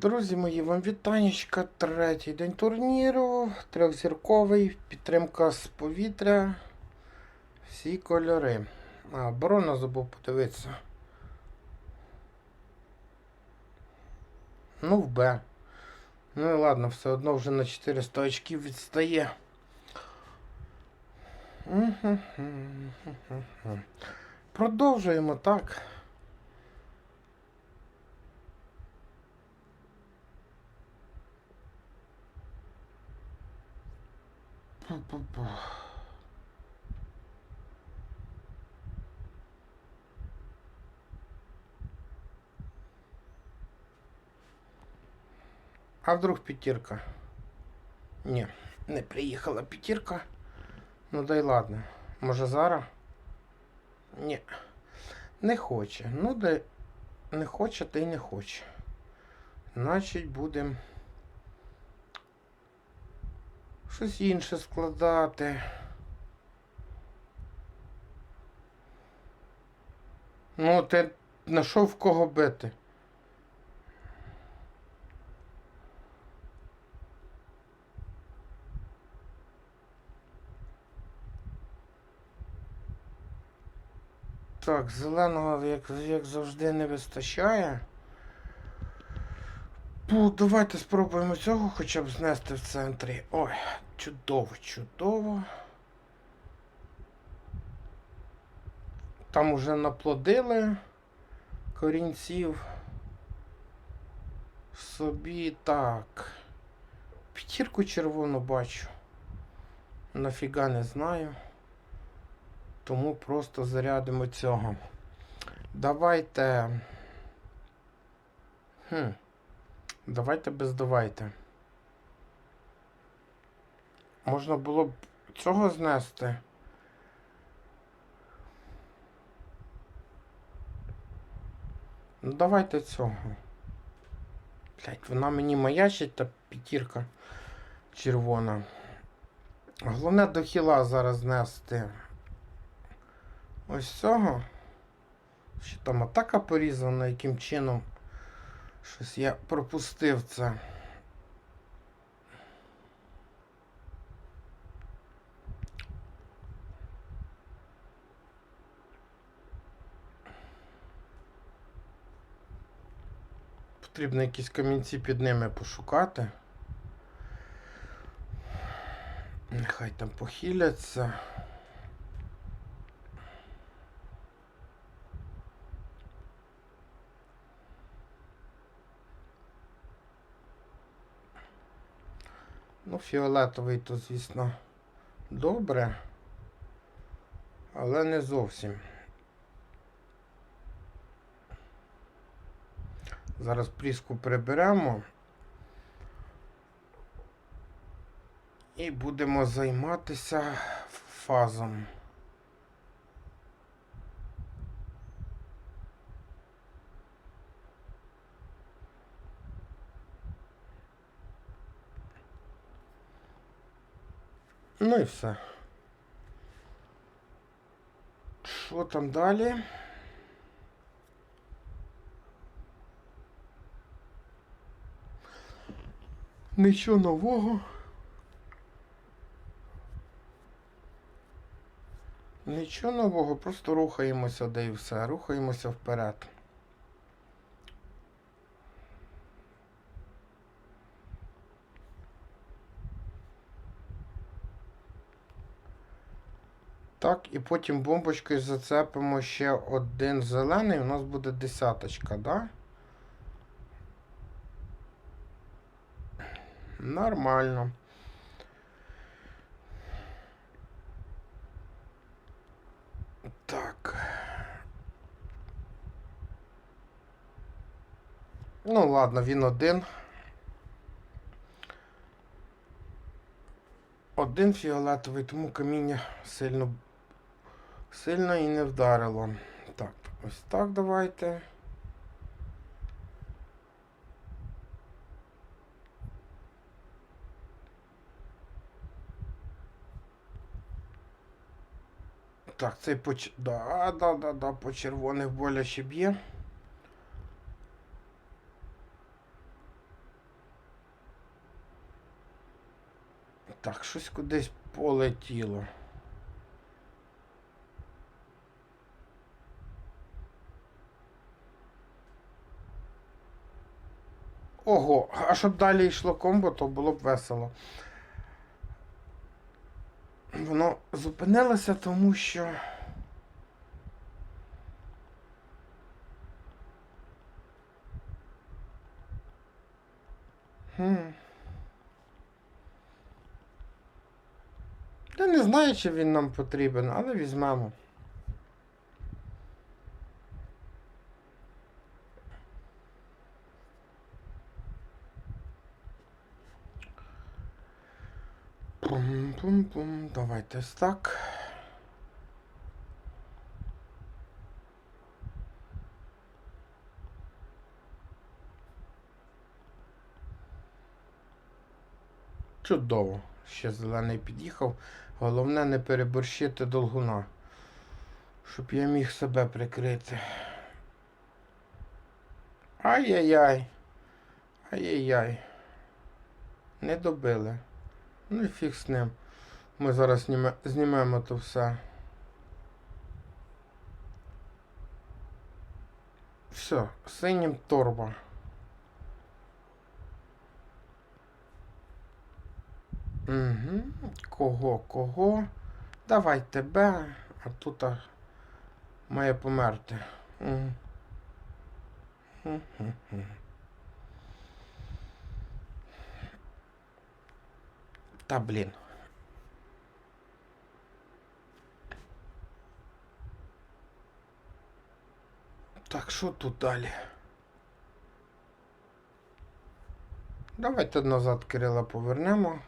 Друзі мої, вам вітанечка. Третій день турніру, трьохзірковий, підтримка з повітря. Всі кольори. А, оборона забув подивитися. Ну, в Б. Ну і ладно, все одно вже на 400 очків відстає. Продовжуємо так. Пу-пу-пу. А вдруг п'ятірка? Ні, не приїхала п'ятірка. Ну дай ладно. Може зараз? Ні. Не хоче. Ну дай не хоче, та й не хоче. Значить, будемо щось інше складати. Ну, ти знайшов кого бити. Так, зеленого, як, як завжди, не вистачає. Ну, давайте спробуємо цього хоча б знести в центрі. Ой, чудово, чудово. Там уже наплодили корінців. Собі так. П'ятірку червону бачу. Нафіга не знаю. Тому просто зарядимо цього. Давайте. Хм. Давайте без давайте. Можна було б цього знести. Ну давайте цього. Блять, вона мені маячить та п'ятірка червона. Головне до хіла зараз знести. Ось цього. Ще там атака порізана, яким чином. Щось я пропустив це. Потрібно якісь камінці під ними пошукати. Нехай там похиляться. Ну, фіолетовий то, звісно, добре, але не зовсім. Зараз пріску приберемо і будемо займатися фазом. Ну і все. Що там далі? Нічого нового. Нічого нового, просто рухаємося, де і все. Рухаємося вперед. Так, і потім бомбочкою зацепимо ще один зелений, у нас буде десяточка, да? Нормально. Так. Ну, ладно, він один. Один фіолетовий, тому каміння сильно сильно і не вдарило. Так, ось так давайте. Так, цей по да, да, да, да, по червоних боляче б'є. Так, щось кудись полетіло. Ого, а щоб далі йшло комбо, то було б весело. Воно зупинилося, тому що. Хм. Я не знаю, чи він нам потрібен, але візьмемо. Пум-пум-пум. Давайте так. Чудово. Ще зелений під'їхав. Головне не переборщити долгуна. Щоб я міг себе прикрити. Ай-яй-яй. Ай-яй-яй. Не добили. Ну і фіг з ним. Ми зараз зніме, знімемо то все. Все, синім торба. Угу. Кого, кого? Давай тебе, а тут а, має померти. Угу. Та блін. Так, що тут далі? Давайте назад Кирила повернемо.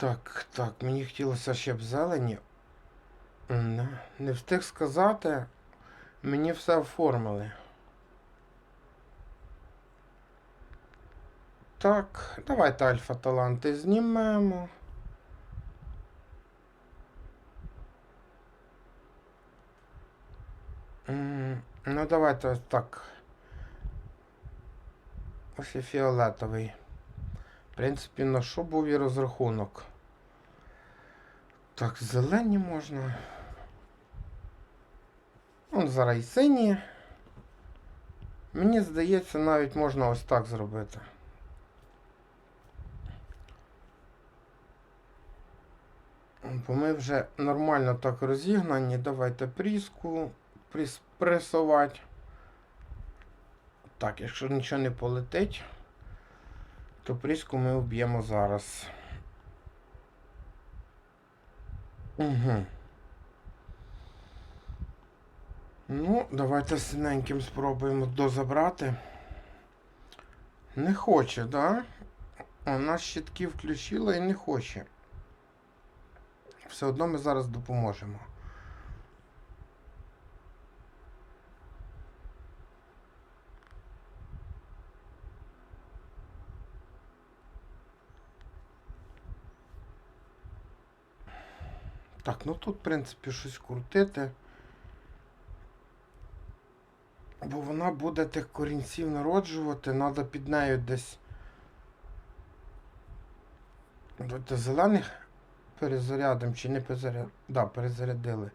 Так, так, мені хотілося ще б зелені. Не, встиг сказати. Мені все оформили. Так, давайте альфа таланти знімемо. Ну, давайте так. Ось і фіолетовий. Принципі, на що був і розрахунок. Так, зелені можна. Вон зараз і сині. Мені здається, навіть можна ось так зробити. Бо ми вже нормально так розігнані. Давайте пріску прис, пресувати. Так, якщо нічого не полетить, то ми вб'ємо зараз. Угу. Ну, давайте синеньким спробуємо дозабрати. Не хоче, да? Нас щитки включила і не хоче. Все одно ми зараз допоможемо. Так, ну тут, в принципі, щось крутити. Бо вона буде тих корінців народжувати, треба під нею десь. до зелених перезарядимо чи не перезарядили? Да, перезарядили.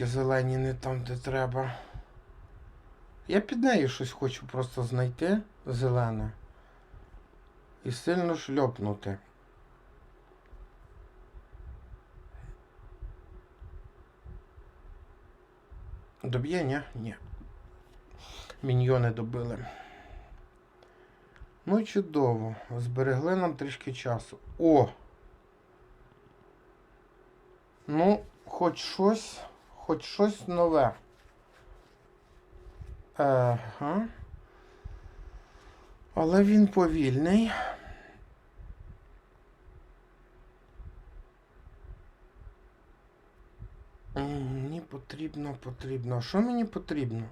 М, зелені не там, де треба. Я під нею щось хочу просто знайти зелене. І сильно шльопнути. Доб'є, ні? Ні. Міньйони добили. Ну чудово. Зберегли нам трішки часу. О! Ну, хоч щось, хоч щось нове. Ага. Але він повільний. Мені потрібно, потрібно. Що мені потрібно?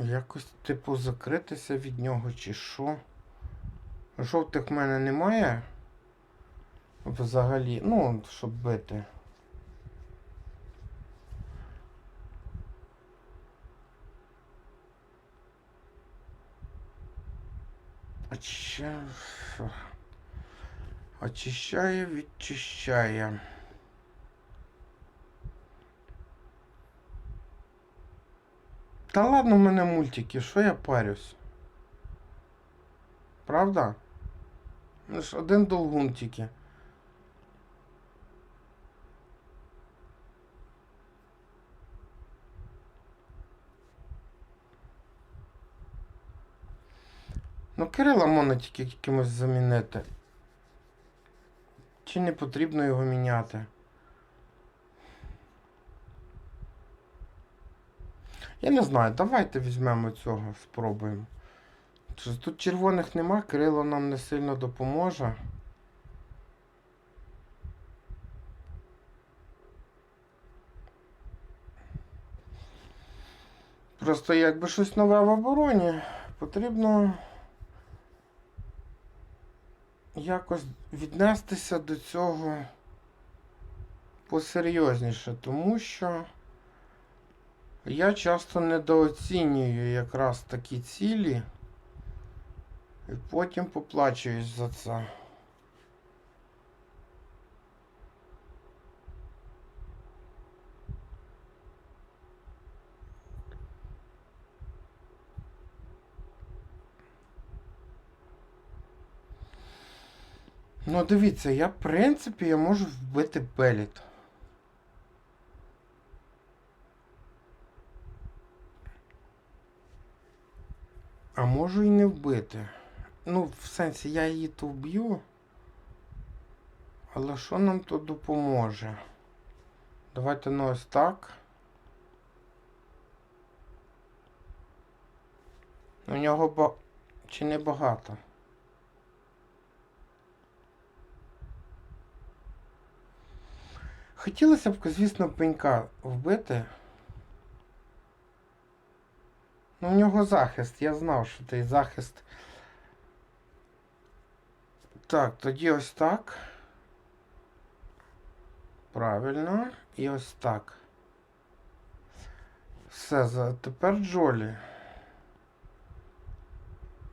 Якось, типу, закритися від нього чи що? Жовтих в мене немає. Взагалі, ну, щоб бити. Оча... що? Очищає, відчищає. Та ладно, в мене мультики, що я парюсь? Правда? Ну ж один долгун тільки. Ну, Кирила можна тільки якимось замінити. Чи не потрібно його міняти? Я не знаю, давайте візьмемо цього, спробуємо. Тут червоних нема, Кирило нам не сильно допоможе. Просто якби щось нове в обороні, потрібно якось віднестися до цього посерйозніше, тому що я часто недооцінюю якраз такі цілі і потім поплачуюсь за це. Ну, дивіться, я, в принципі, я можу вбити беліт. А можу і не вбити. Ну, в сенсі, я її то вб'ю. Але що нам то допоможе? Давайте ну ось так. У нього ба... чи не багато? Хотілося б, звісно, пенька вбити. Ну, у нього захист. Я знав, що той захист. Так, тоді ось так. Правильно. І ось так. Все, тепер Джолі.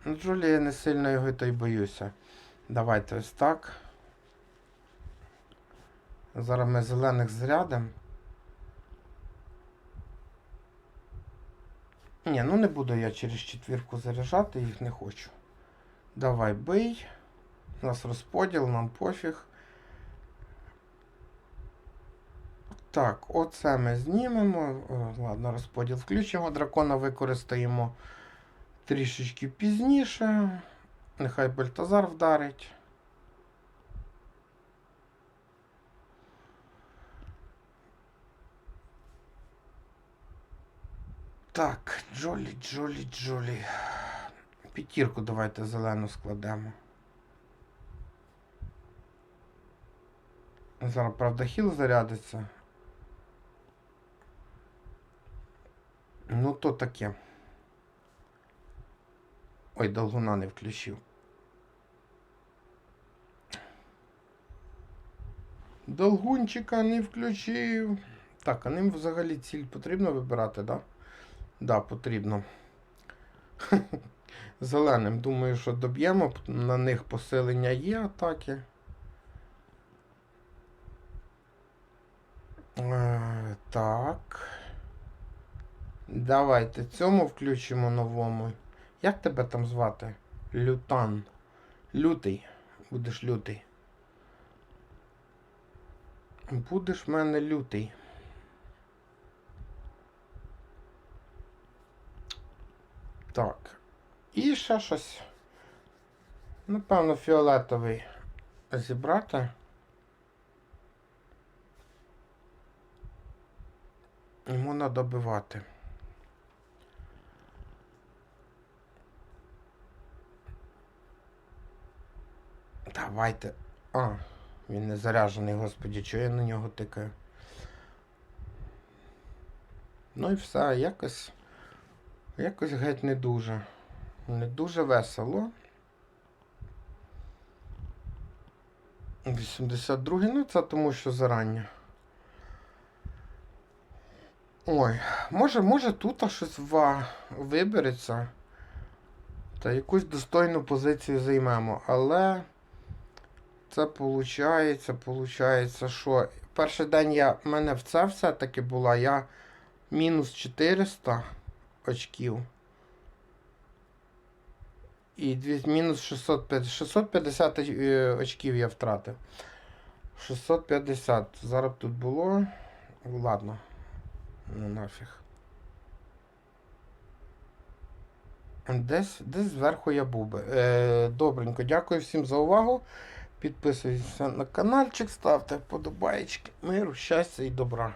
Ну, Джолі я не сильно його то й боюся. Давайте ось так. Зараз ми зелених зрядимо. Ні, ну не буду я через четвірку заряджати, їх не хочу. Давай бий. У нас розподіл, нам пофіг. Так, оце ми знімемо. Ладно, розподіл включимо. Дракона використаємо трішечки пізніше. Нехай Бальтазар вдарить. Так, Джолі, Джолі, Джолі. П'ятірку давайте зелену складемо. Зараз, правда, хіл зарядиться. Ну, то таке. Ой, долгуна не включив. Долгунчика не включив. Так, а ним взагалі ціль потрібно вибирати, так? Да? Да, потрібно. Зеленим. Думаю, що доб'ємо. На них посилення є атаки. Е, так. Давайте цьому включимо новому. Як тебе там звати? Лютан. Лютий. Будеш лютий. Будеш в мене лютий. Так. І ще щось. Напевно, фіолетовий зібрати. Йому треба добивати. Давайте. А, він не заряджений, господі, чого я на нього тикаю. Ну і все, якось. Якось геть не дуже. Не дуже весело. 82 ну це тому що зарання. Ой, може, може тут щось ва... вибереться. Та якусь достойну позицію займемо, але це виходить, виходить, що перший день я в мене в це все-таки була, я мінус 400 очків. І мінус 650, 650 е, очків я втратив. 650. Зараз тут було. Ладно. Ну нафіг. Десь, десь зверху я був би. Е, добренько, дякую всім за увагу. Підписуйтесь на каналчик, ставте вподобайки. Миру, щастя і добра.